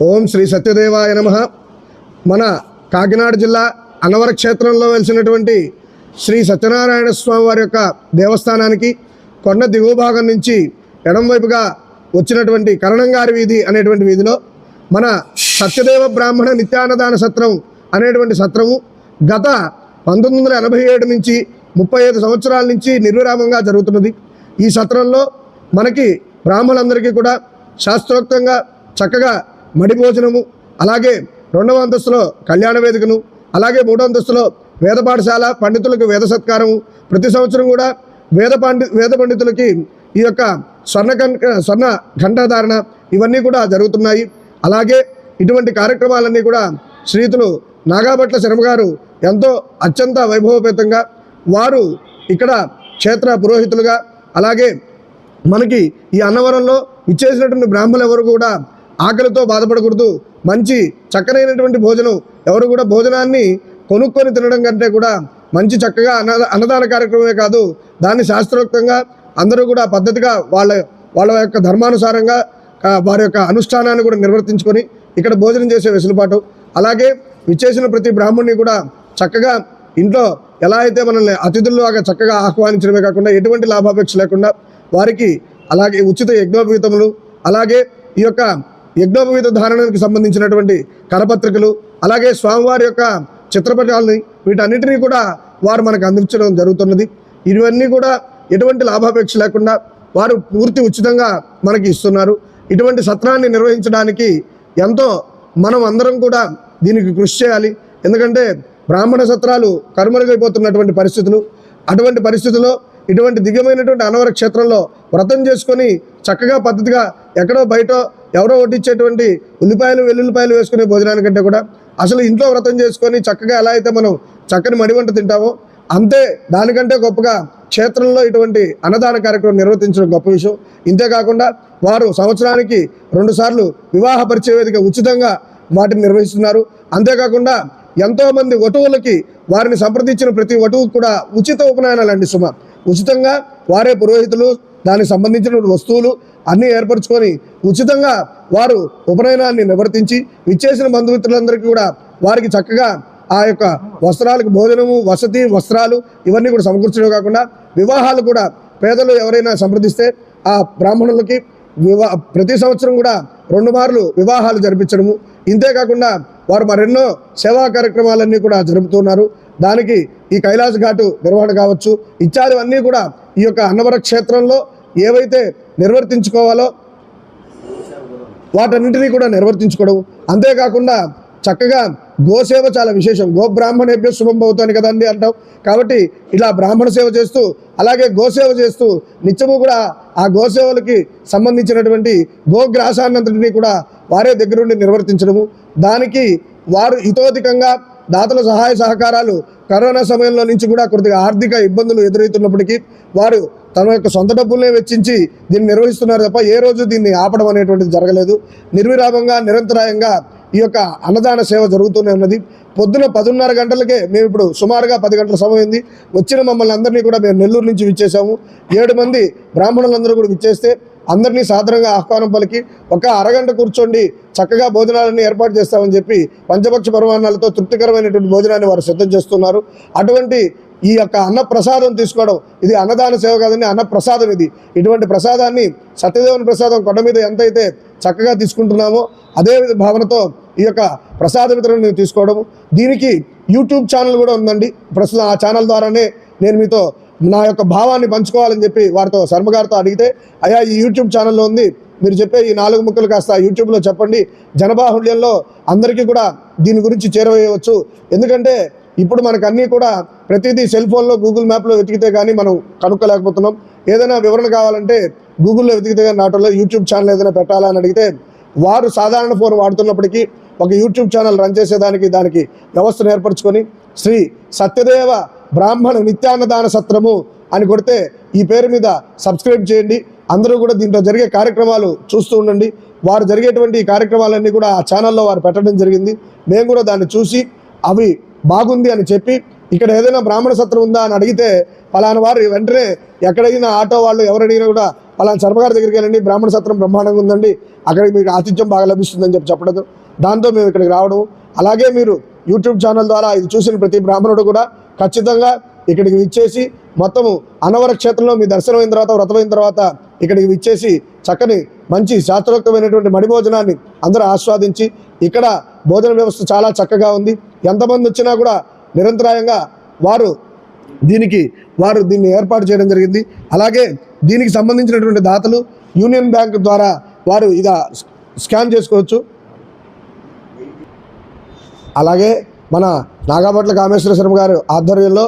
ఓం శ్రీ సత్యదేవాయ నమ. మన కాకినాడ జిల్లా అన్నవర క్షేత్రంలో వెలిసినటువంటి శ్రీ సత్యనారాయణ స్వామి వారి యొక్క దేవస్థానానికి కొండ దిగువ భాగం నుంచి ఎడంవైపుగా వచ్చినటువంటి కరణంగారి వీధి అనేటువంటి వీధిలో మన సత్యదేవ బ్రాహ్మణ నిత్యాన్నదాన సత్రం అనేటువంటి సత్రము గత పంతొమ్మిది వందల ఎనభై ఏడు నుంచి ముప్పై ఐదు సంవత్సరాల నుంచి నిర్విరామంగా జరుగుతున్నది. ఈ సత్రంలో మనకి బ్రాహ్మణులందరికీ కూడా శాస్త్రోక్తంగా చక్కగా మడి భోజనము అలాగే రెండవ అంతస్తులో కళ్యాణ వేదికను అలాగే మూడో అంతస్తులో వేద పాఠశాల పండితులకు వేద సత్కారము. ప్రతి సంవత్సరం కూడా వేద పండి వేద పండితులకి ఈ యొక్క స్వర్ణ కం- స్వర్ణ ఘంటాధారణ ఇవన్నీ కూడా జరుగుతున్నాయి. అలాగే ఇటువంటి కార్యక్రమాలన్నీ కూడా శ్రీతులు నాగాభట్ల శర్మ గారు ఎంతో అత్యంత వైభవపేతంగా వారు ఇక్కడ క్షేత్ర పురోహితులుగా అలాగే మనకి ఈ అన్నవరంలో ఇచ్చేసినటువంటి బ్రాహ్మణులు ఎవరు కూడా ఆకలితో బాధపడకూడదు. మంచి చక్కనైనటువంటి భోజనం. ఎవరు కూడా భోజనాన్ని కొనుక్కొని తినడం కంటే కూడా మంచి చక్కగా అన్నదాన కార్యక్రమమే కాదు. దాన్ని శాస్త్రోక్తంగా అందరూ కూడా పద్ధతిగా వాళ్ళ వాళ్ళ యొక్క ధర్మానుసారంగా వారి యొక్క అనుష్ఠానాన్ని కూడా నిర్వర్తించుకొని ఇక్కడ భోజనం చేసే వెసులుబాటు. అలాగే విచ్చేసిన ప్రతి బ్రాహ్మణ్ణి కూడా చక్కగా ఇంట్లో ఎలా అయితే మనల్ని అతిథుల్లాగా చక్కగా ఆహ్వానించడమే కాకుండా ఎటువంటి లాభాపేక్ష లేకుండా వారికి అలాగే ఉచిత యజ్ఞోపవీతములు అలాగే ఈ యొక్క యజ్ఞోపవీత ధారణకు సంబంధించినటువంటి కరపత్రికలు అలాగే స్వామివారి యొక్క చిత్రపటాలని వీటన్నిటినీ కూడా వారు మనకు అందించడం జరుగుతున్నది. ఇవన్నీ కూడా ఎటువంటి లాభాపేక్ష లేకుండా వారు పూర్తి ఉచితంగా మనకి ఇస్తున్నారు. ఇటువంటి సత్రాన్ని నిర్వహించడానికి ఎంతో మనం అందరం కూడా దీనికి కృషి చేయాలి. ఎందుకంటే బ్రాహ్మణ సత్రాలు కనుమరుగైపోతున్నటువంటి పరిస్థితులు. అటువంటి పరిస్థితుల్లో ఇటువంటి దిగమైనటువంటి అనవర క్షేత్రంలో వ్రతం చేసుకొని చక్కగా పద్ధతిగా ఎక్కడో బయట ఎవరో వడ్డించేటువంటి ఉల్లిపాయలు వెల్లుల్లిపాయలు వేసుకునే భోజనానికంటే కూడా అసలు ఇంట్లో వ్రతం చేసుకొని చక్కగా ఎలా అయితే మనం చక్కని మడి వంట తింటామో అంతే దానికంటే గొప్పగా క్షేత్రంలో ఇటువంటి అన్నదాన కార్యక్రమం నిర్వర్తించడం గొప్ప విషయం. ఇంతేకాకుండా వారు సంవత్సరానికి రెండుసార్లు వివాహ పరిచయ వేదిక ఉచితంగా వాటిని నిర్వహిస్తున్నారు. అంతేకాకుండా ఎంతోమంది వటువులకి వారిని సంప్రదించిన ప్రతి వటువు కూడా ఉచిత ఉపనయనాలు అండి సుమ ఉచితంగా వారే పురోహితులు దానికి సంబంధించిన వస్తువులు అన్నీ ఏర్పరచుకొని ఉచితంగా వారు ఉపనయనాన్ని నివర్తించి విచ్చేసిన బంధుమిత్రులందరికీ కూడా వారికి చక్కగా ఆ యొక్క వస్త్రాలకు భోజనము వసతి వస్త్రాలు ఇవన్నీ కూడా సమకూర్చడం కాకుండా వివాహాలు కూడా పేదలు ఎవరైనా సంప్రదిస్తే ఆ బ్రాహ్మణులకి వివా ప్రతి సంవత్సరం కూడా రెండు మార్లు వివాహాలు జరిపించడము. ఇంతేకాకుండా వారు మరెన్నో సేవా కార్యక్రమాలన్నీ కూడా జరుపుతున్నారు. దానికి ఈ కైలాస ఘాటు నిర్వహణ కావచ్చు. ఇత్యాదివన్నీ కూడా ఈ యొక్క అన్నవర క్షేత్రంలో ఏవైతే నిర్వర్తించుకోవాలో? వాటన్నింటినీ కూడా నిర్వర్తించుకోవడం. అంతేకాకుండా చక్కగా గోసేవ చాలా విశేషం. గో బ్రాహ్మణేభ్య శుభం అవుతాను కదండి అంటాం కాబట్టి ఇలా బ్రాహ్మణ సేవ చేస్తూ అలాగే గోసేవ చేస్తూ నిత్యము కూడా ఆ గోసేవలకి సంబంధించినటువంటి గోగ్రాసాన్నంతటినీ కూడా వారే దగ్గరుండి నిర్వర్తించడము. దానికి వారు ఇతోధికంగా దాతల సహాయ సహకారాలు కరోనా సమయంలో నుంచి కూడా కొద్దిగా ఆర్థిక ఇబ్బందులు ఎదురవుతున్నప్పటికీ వారు తమ యొక్క సొంత డబ్బుల్నే వెచ్చించి దీన్ని నిర్వహిస్తున్నారు తప్ప ఏ రోజు దీన్ని ఆపడం అనేటువంటిది జరగలేదు. నిర్విరామంగా నిరంతరాయంగా ఈ యొక్క అన్నదాన సేవ జరుగుతూనే ఉన్నది. పొద్దున పదున్నర గంటలకే మేము ఇప్పుడు సుమారుగా పది గంటల సమయం వచ్చిన మమ్మల్ని అందరినీ కూడా మేము నెల్లూరు నుంచి విచ్చేసాము ఏడు మంది బ్రాహ్మణులందరూ కూడా విచ్చేస్తే అందరినీ సాధారణంగా ఆహ్వానం పలికి ఒక అరగంట కూర్చోండి చక్కగా భోజనాలన్నీ ఏర్పాటు చేస్తామని చెప్పి పంచపక్ష పరమాన్నాలతో తృప్తికరమైనటువంటి భోజనాన్ని వారు సిద్ధం చేస్తున్నారు. అటువంటి ఈ యొక్క అన్న ప్రసాదం తీసుకోవడం ఇది అన్నదాన సేవ కాదండి అన్న ప్రసాదం ఇది. ఇటువంటి ప్రసాదాన్ని సత్యదేవుని ప్రసాదం కొండ మీద ఎంతైతే చక్కగా తీసుకుంటున్నామో అదే భావనతో ఈ యొక్క ప్రసాద వితరణ తీసుకోవడం. దీనికి యూట్యూబ్ ఛానల్ కూడా ఉందండి. ప్రస్తుతం ఆ ఛానల్ ద్వారానే నేను మీతో నా యొక్క భావాన్ని పంచుకోవాలని చెప్పి వారితో శర్మగారితో అడిగితే అయ్యా ఈ యూట్యూబ్ ఛానల్లో ఉంది. మీరు చెప్పే ఈ నాలుగు ముక్కలు కాస్త యూట్యూబ్లో చెప్పండి. జనబాహుళ్యంలో అందరికీ కూడా దీని గురించి చేరవేయవచ్చు. ఎందుకంటే ఇప్పుడు మనకు అన్నీ కూడా ప్రతిదీ సెల్ ఫోన్లో గూగుల్ మ్యాప్లో వెతికితే కానీ మనం కనుక్కోలేకపోతున్నాం. ఏదైనా వివరణ కావాలంటే గూగుల్లో వెతికితే కానీ నాటోలో యూట్యూబ్ ఛానల్ ఏదైనా పెట్టాలని అడిగితే వారు సాధారణ ఫోన్ వాడుతున్నప్పటికీ ఒక యూట్యూబ్ ఛానల్ రన్ చేసేదానికి దానికి వ్యవస్థను ఏర్పరచుకొని శ్రీ సత్యదేవ బ్రాహ్మణ నిత్యాన్నదాన సత్రము అని కొడితే ఈ పేరు మీద సబ్స్క్రైబ్ చేయండి. అందరూ కూడా దీంట్లో జరిగే కార్యక్రమాలు చూస్తూ ఉండండి. వారు జరిగేటువంటి ఈ కార్యక్రమాలన్నీ కూడా ఆ ఛానల్లో వారు పెట్టడం జరిగింది. మేము కూడా దాన్ని చూసి అవి బాగుంది అని చెప్పి ఇక్కడ ఏదైనా బ్రాహ్మణ సత్రం ఉందా అని అడిగితే పలానా వారు వెంటనే ఎక్కడైనా ఆటో వాళ్ళు ఎవరడిగినా కూడా పలానా శర్మగారి దగ్గరికి వెళ్ళండి బ్రాహ్మణ సత్రం బ్రహ్మాండంగా ఉందండి అక్కడికి మీకు ఆతిథ్యం బాగా లభిస్తుందని చెప్పి చెప్పడం. దాంతో మేము ఇక్కడికి రావడం. అలాగే మీరు యూట్యూబ్ ఛానల్ ద్వారా ఇది చూసిన ప్రతి బ్రాహ్మణుడు కూడా ఖచ్చితంగా ఇక్కడికి విచ్చేసి మొత్తము అనవర క్షేత్రంలో మీ దర్శనం అయిన తర్వాత వ్రతమైన తర్వాత ఇక్కడికి విచ్చేసి చక్కని మంచి శాస్త్రోక్తమైనటువంటి మడి భోజనాన్ని అందరూ ఆస్వాదించి ఇక్కడ భోజన వ్యవస్థ చాలా చక్కగా ఉంది. ఎంతమంది వచ్చినా కూడా నిరంతరాయంగా వారు దీనికి వారు దీన్ని ఏర్పాటు చేయడం జరిగింది. అలాగే దీనికి సంబంధించినటువంటి దాతలు యూనియన్ బ్యాంక్ ద్వారా వారు ఇక స్కాన్ చేసుకోవచ్చు. అలాగే మన నాగాపట్ల కామేశ్వర శర్మ గారు ఆధ్వర్యంలో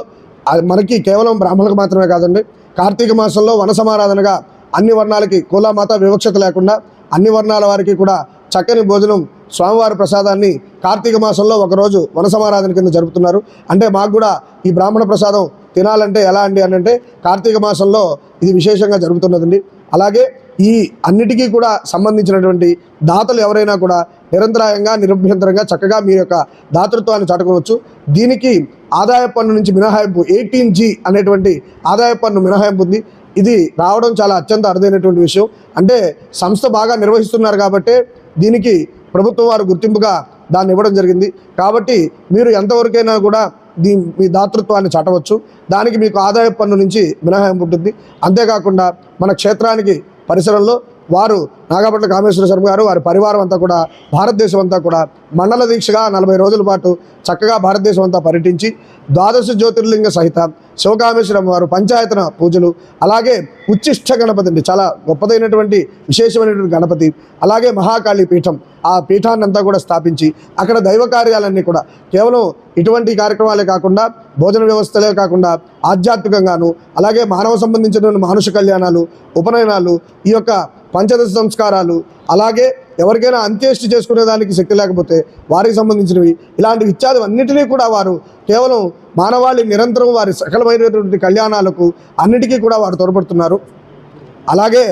మనకి కేవలం బ్రాహ్మణులకు మాత్రమే కాదండి కార్తీక మాసంలో వన సమారాధనగా అన్ని వర్ణాలకి కులమాత వివక్షత లేకుండా అన్ని వర్ణాల వారికి కూడా చక్కని భోజనం స్వామివారి ప్రసాదాన్ని కార్తీక మాసంలో ఒకరోజు వనసమారాధన కింద జరుపుతున్నారు. అంటే మాకు కూడా ఈ బ్రాహ్మణ ప్రసాదం తినాలంటే ఎలా అండి అని అంటే కార్తీక మాసంలో ఇది విశేషంగా జరుగుతున్నదండి అలాగే ఈ అన్నిటికీ కూడా సంబంధించినటువంటి దాతలు ఎవరైనా కూడా నిరంతరాయంగా నిరభ్యంతరంగా చక్కగా మీ యొక్క దాతృత్వాన్ని చాటుకోవచ్చు. దీనికి ఆదాయ పన్ను నుంచి మినహాయింపు ఎయిటీన్ జీ అనేటువంటి ఆదాయ పన్ను మినహాయింపు ఉంది. ఇది రావడం చాలా అత్యంత అరుదైనటువంటి విషయం. అంటే సంస్థ బాగా నిర్వహిస్తున్నారు కాబట్టి దీనికి ప్రభుత్వం వారు గుర్తింపుగా దాన్ని ఇవ్వడం జరిగింది. కాబట్టి మీరు ఎంతవరకైనా కూడా దీ మీ దాతృత్వాన్ని చాటవచ్చు. దానికి మీకు ఆదాయ పన్ను నుంచి మినహాయింపు ఉంటుంది. అంతేకాకుండా మన క్షేత్రానికి పరిసరంలో వారు నాగపట్ల కామేశ్వర శర్మ గారు వారి పరివారం అంతా కూడా భారతదేశం అంతా కూడా మండల దీక్షగా నలభై రోజుల పాటు చక్కగా భారతదేశం అంతా పర్యటించి ద్వాదశ జ్యోతిర్లింగ సహిత శివకామేశ్వరం వారు పంచాయతన పూజలు అలాగే ఉచ్చిష్ట గణపతి అండి చాలా గొప్పదైనటువంటి విశేషమైనటువంటి గణపతి అలాగే మహాకాళి పీఠం ఆ పీఠాన్ని అంతా కూడా స్థాపించి అక్కడ దైవ కార్యాలన్నీ కూడా కేవలం ఇటువంటి కార్యక్రమాలే కాకుండా భోజన వ్యవస్థలే కాకుండా ఆధ్యాత్మికంగాను అలాగే మానవ సంబంధించిన మానుష కళ్యాణాలు ఉపనయనాలు ఈ యొక్క పంచదశ సంస్కారాలు అలాగే ఎవరికైనా అంత్యేష్టి చేసుకునేదానికి శక్తి లేకపోతే వారికి సంబంధించినవి ఇలాంటి ఇత్యాదివన్నిటినీ కూడా వారు కేవలం మానవాళి నిరంతరం వారి సకలమైనటువంటి కళ్యాణాలకు అన్నిటికీ కూడా వారు తోడ్పడుతున్నారు. అలాగే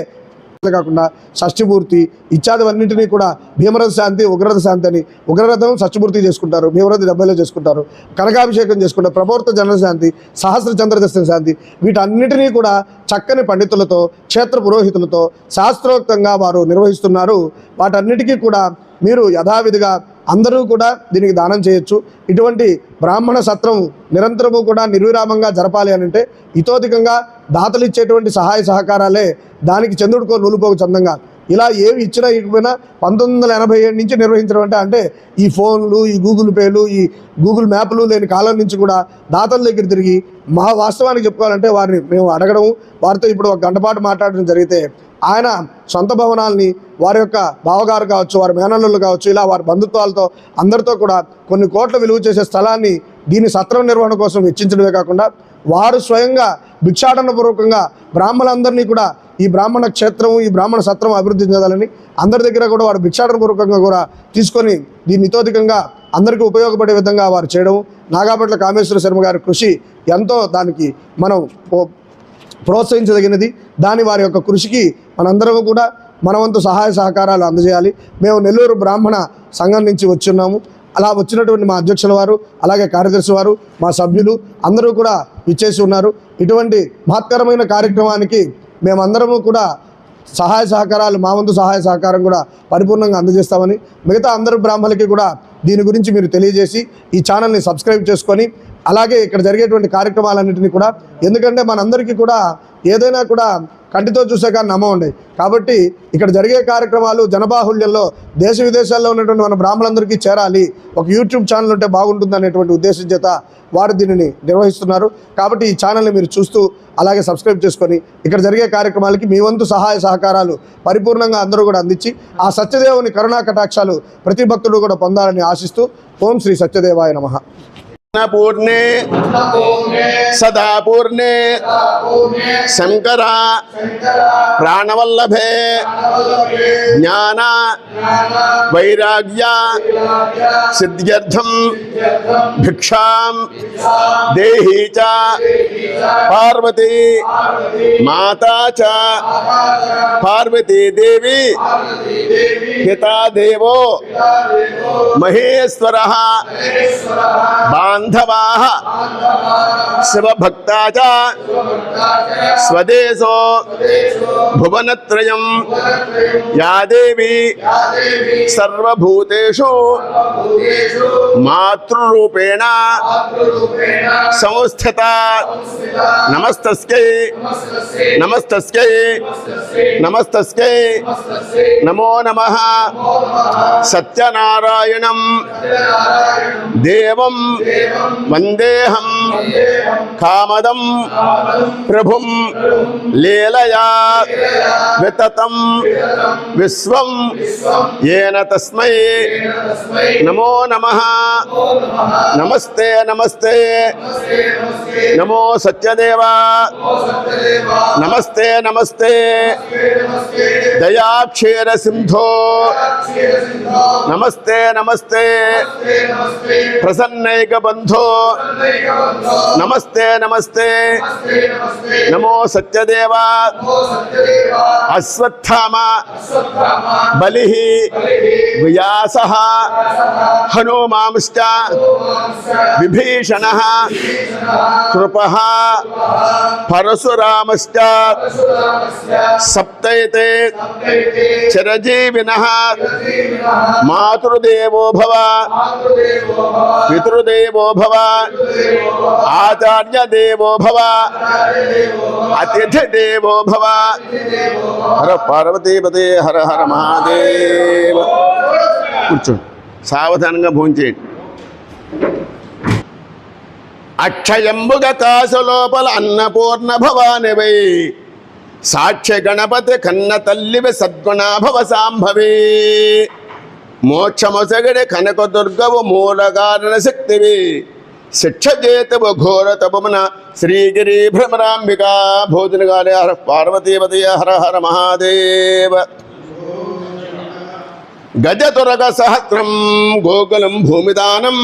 కాకుండా షష్ఠిపూర్తి ఇత్యాదివన్నింటినీ కూడా భీమరథ శాంతి ఉగ్రరథ శాంతి అని ఉగ్రరథం షష్ఠిపూర్తి చేసుకుంటారు భీమరథ డెబ్బైలో చేసుకుంటారు కనకాభిషేకం చేసుకుంటారు ప్రభోర్త జనశాంతి సహస్ర చంద్రదర్శన శాంతి వీటన్నిటినీ కూడా చక్కని పండితులతో క్షేత్ర పురోహితులతో శాస్త్రోక్తంగా వారు నిర్వహిస్తున్నారు. వాటన్నిటికీ కూడా మీరు యథావిధిగా అందరూ కూడా దీనికి దానం చేయొచ్చు. ఇటువంటి బ్రాహ్మణ సత్రం నిరంతరము కూడా నిర్విరామంగా జరపాలి అని అంటే ఇతోధికంగా దాతలు ఇచ్చేటువంటి సహాయ సహకారాలే దానికి చంద్రుడికో నూలుపోకు చందంగా. ఇలా ఏవి ఇచ్చినా ఇకపోయినా పంతొమ్మిది వందల ఎనభై ఏడు నుంచి నిర్వహించడం అంటే అంటే ఈ ఫోన్లు ఈ గూగుల్ పేలు ఈ గూగుల్ మ్యాప్లు లేని కాలం నుంచి కూడా దాతల దగ్గర తిరిగి మా వాస్తవానికి చెప్పుకోవాలంటే వారిని మేము అడగడం వారితో ఇప్పుడు ఒక గంట పాటు మాట్లాడడం జరిగితే ఆయన సొంత భవనాల్ని వారి యొక్క బావగారు కావచ్చు వారి మేనల్లులు కావచ్చు ఇలా వారి బంధుత్వాలతో అందరితో కూడా కొన్ని కోట్ల విలువ చేసే స్థలాన్ని దీని సత్రం నిర్వహణ కోసం వెచ్చించడమే కాకుండా వారు స్వయంగా భిక్షాటన పూర్వకంగా బ్రాహ్మణులందరినీ కూడా ఈ బ్రాహ్మణ క్షేత్రం ఈ బ్రాహ్మణ సత్రం అభివృద్ధి చెందాలని అందరి దగ్గర కూడా వారు భిక్షాటనపూర్వకంగా కూడా తీసుకొని దీన్ని ఇతోధికంగా అందరికీ ఉపయోగపడే విధంగా వారు చేయడం నాగాపట్ల కామేశ్వర శర్మ గారి కృషి ఎంతో దానికి మనం ప్రోత్సహించదగినది. దాని వారి యొక్క కృషికి మనందరం కూడా మనవంతు సహాయ సహకారాలు అందజేయాలి. మేము నెల్లూరు బ్రాహ్మణ సంఘం నుంచి వచ్చున్నాము. అలా వచ్చినటువంటి మా అధ్యక్షుల వారు అలాగే కార్యదర్శి వారు మా సభ్యులు అందరూ కూడా ఇచ్చేసి ఉన్నారు. ఇటువంటి మహత్కరమైన కార్యక్రమానికి మేమందరము కూడా సహాయ సహకారాలు మా వంతు సహాయ సహకారం కూడా పరిపూర్ణంగా అందజేస్తామని మిగతా అందరు బ్రాహ్మణులకి కూడా దీని గురించి మీరు తెలియజేసి ఈ ఛానల్ని సబ్స్క్రైబ్ చేసుకొని అలాగే ఇక్కడ జరిగేటువంటి కార్యక్రమాలన్నింటినీ కూడా ఎందుకంటే మనందరికీ కూడా ఏదైనా కూడా కంటితో చూసే కానీ ఉండేది కాబట్టి ఇక్కడ జరిగే కార్యక్రమాలు జనబాహుళ్యంలో దేశ విదేశాల్లో ఉన్నటువంటి మన బ్రాహ్మణులందరికీ చేరాలి. ఒక యూట్యూబ్ ఛానల్ ఉంటే బాగుంటుంది అనేటువంటి ఉద్దేశం చేత వారు దీనిని నిర్వహిస్తున్నారు. కాబట్టి ఈ ఛానల్ని మీరు చూస్తూ అలాగే సబ్స్క్రైబ్ చేసుకొని ఇక్కడ జరిగే కార్యక్రమాలకి మీ వంతు సహాయ సహకారాలు పరిపూర్ణంగా అందరూ కూడా అందించి ఆ సత్యదేవుని కరుణా కటాక్షాలు ప్రతి భక్తుడు కూడా పొందాలని ఆశిస్తూ ఓం శ్రీ సత్యదేవాయ నమ. पूर्णे सदा शंकर प्राणवल्लभे, ज्ञान, वैराग्य सिद्ध्यर्थम भिक्षा, देही च, पार्वती, माता च, पार्वती देवी, पिता देवो, महेश्वर बाँध बांधवा शिवभक्ता च भुवन या देवी सर्वूतेषु मातृपेण संस्थिता। नमस्त नमस्त नमस्त नमो नम। सत्यनारायण देव వందేహం కామదం ప్రభుం లీలయా వితతం విశ్వం ఏన తస్మై నమో నమ నమస్తే నమస్తే నమో సత్యదేవా నమస్తే నమస్తే దయాక్షీర సింధో నమస్తే నమస్తే ప్రసన్నైక బంధు बंधो नमस्ते नमस्ते। नमो सत्यदेव। अश्वत्था बलि व्यास। हनुमा विभीषण। कृप। परशुराम सप्तैते चिरजीविनः। मातृदेव भव। पितृदेव పితృదేవో భవ ఆచార్య దేవో భవ అతిథి దేవో భవ హర పార్వతీపతే హర హర మహాదేవ. కూర్చోండి. సావధానంగా భోంచేయండి అక్షయంబుగ కాసు లోపల అన్నపూర్ణ భవానివై సాక్ష్య గణపతి కన్న తల్లివి సద్గుణాభవ సాంభవే. మోక్షమొసగడి కనక దుర్గవు మూలకారణ శక్తివి. శిక్ష చేతవు ఘోర తపమున శ్రీగిరి భ్రమరాంబిక. భోజనగాలే హర పార్వతీపతి హర హర మహాదేవ. గజతురగ సహస్రం గోకులం భూమిదానం.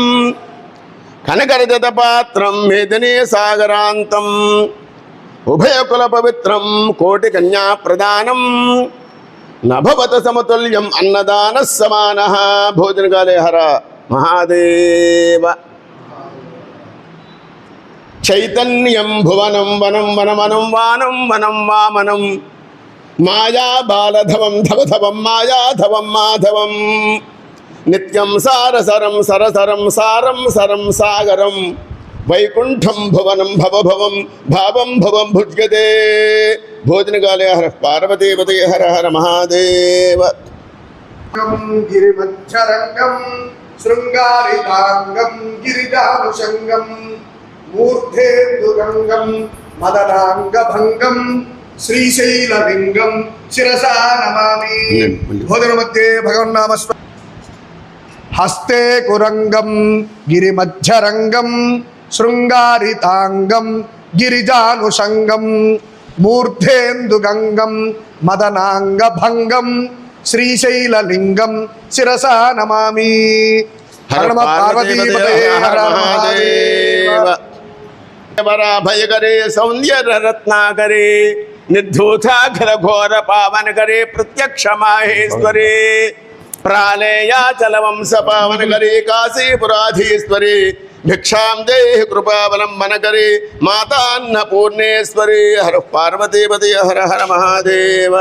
కనకరజత పాత్రం మేదినీ సాగరాంతం. ఉభయకుల పవిత్రం కోటి కన్యా ప్రదానం. నభవత సమతుల్యం అన్నదాన సమాన. భోజనకాలే హర మహాదేవ. చైతన్యం భువనం వనం వనమనం వానం వనం వామనం. మాయా బాలధవం ధవధవం మాయాధవం మాధవం. నిత్యం సారసరం సరసరం సారం సరం సాగరం. వైకుంఠం భువనం భవభవం భావం భవం భుజ్యతే. భోజనకాలే హర పార్వతీపతి హర హర మహాదేవ. గిరిమధ్యరంగం శృంగారితాంగం గిరిజానుషంగం మూర్ధేందురంగం మదనాంగభంగం శ్రీశైలలింగం శిరసా నమామి. భోజన మధ్యే భగవన్నామ స్వ- హస్తే కురంగం గిరిమధ్యరంగం శృంగారితాంగం గిరిజానుషంగం మూర్ధేందుగంగం మదనాంగభంగం శ్రీశైలలింగం శిరసా నమామి. హర నమ పార్వతీపతే హర మహాదేవ వరాభయకరే సౌందర్య రత్నాకరే నిర్ధూతాఖర ఘోర పావన కరే ప్రత్యక్ష మాహేశ్వరే ప్రాళేయాచల వంశ పావన కరే కాశీపురాధీశ్వరి. భిక్షాం దేహి కృపావలంబన కరే మాతాన్న పూర్ణేశ్వరి హర పార్వతీపతి హర హర మహాదేవ